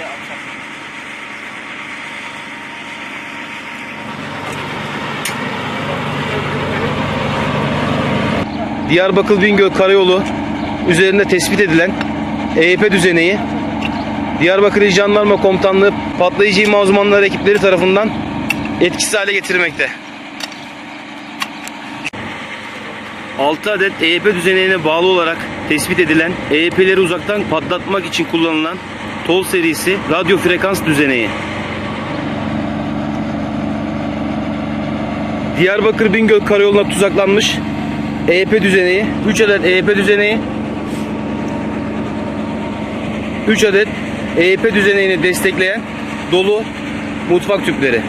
diye alçak. Diyarbakır Bingöl Karayolu üzerinde tespit edilen EYP düzeneği Diyarbakır İl Jandarma Komutanlığı patlayıcı imha uzmanları ekipleri tarafından etkisiz hale getirilmekte. 6 adet EYP düzenine bağlı olarak tespit edilen EYP'leri uzaktan patlatmak için kullanılan TOL serisi radyo frekans düzeneği. Diyarbakır Bingöl Karayolu'na tuzaklanmış EYP düzeneği, 3 adet EYP düzeneği, 3 adet EYP düzeneğini destekleyen dolu mutfak tüpleri.